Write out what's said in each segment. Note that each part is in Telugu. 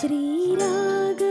श्रीराग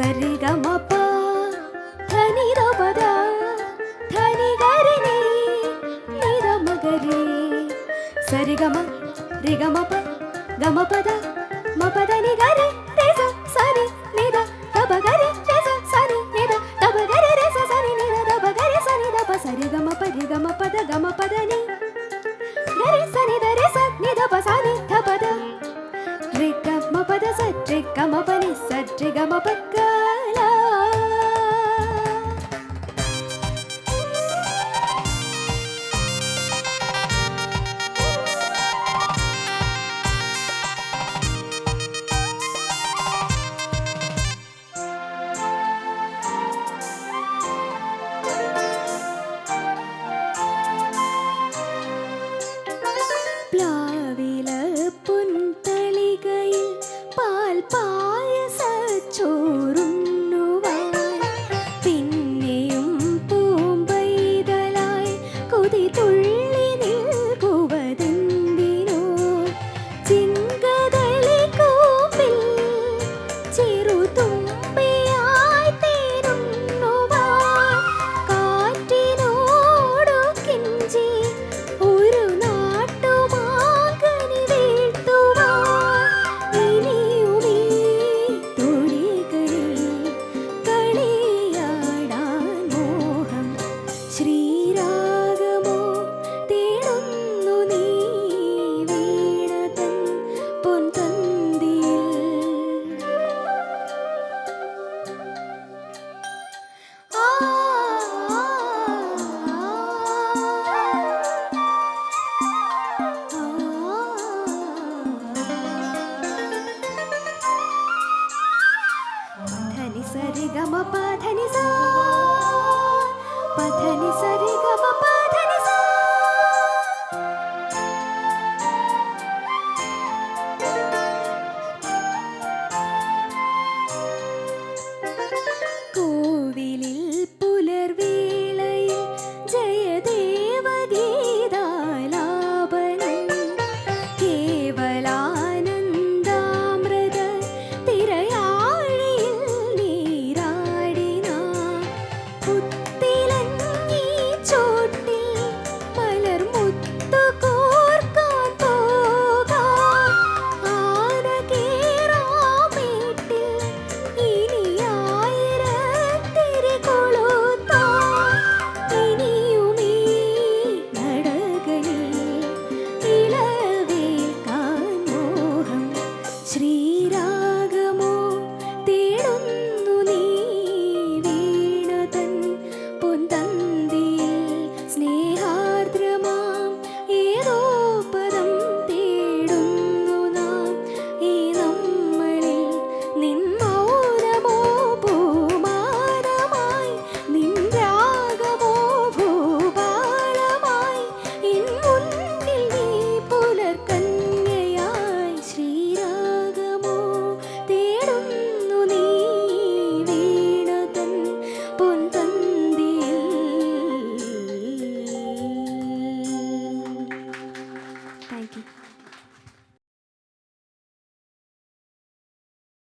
సరిగమప. ధని రమద ధని గరిని నిరమగరి. సరిగమ రిగమప గమపద మపద నిగరి రేస సరి నిద తబ గరి రేస సరి నిద తబ గరి రేస సరి నిద తబ గరి సరి దబ సరిగమ పరిగమ పద గమ పదని గరి సని ద రేస నిద బ సని ధ கபத சற்று கமபனி சற்று கமபக்கா. 八月三